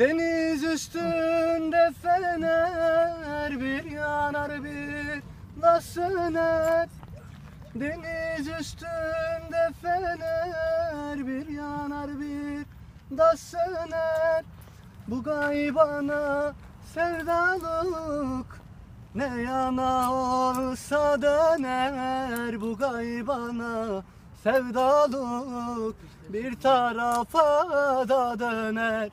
Deniz üstünde fener bir yanar bir da söner Deniz üstünde fener bir yanar bir da söner Bu gaybana sevdalık ne yana olsa döner. Bu gaybana sevdalık bir tarafa da döner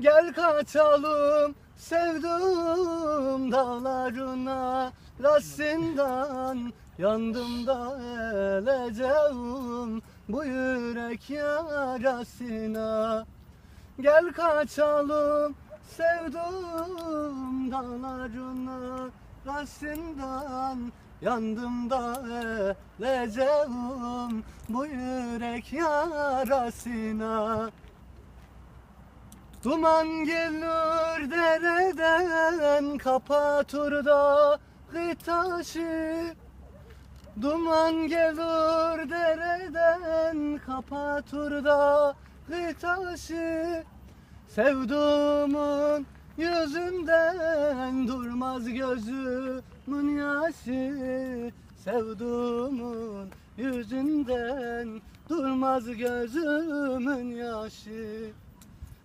Gel kaçalım sevdum dağlarına. Rassinden yandım da öleceğim bu yürek yarasına. Gel kaçalım sevdum dağlarına. Rassinden yandım da öleceğim bu yürek yarasına Duman gelir dereden kapatır da taşı Duman gelir dereden kapatır da taşı Sevduğumun yüzünden durmaz gözümün yaşı. Sevduğumun yüzünden durmaz gözümün yaşı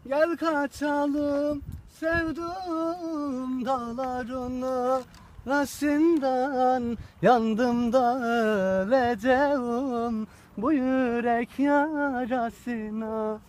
Gel kaçalım sevdum dağlarına. Rasından yandım da öleceğim bu yürek yarasına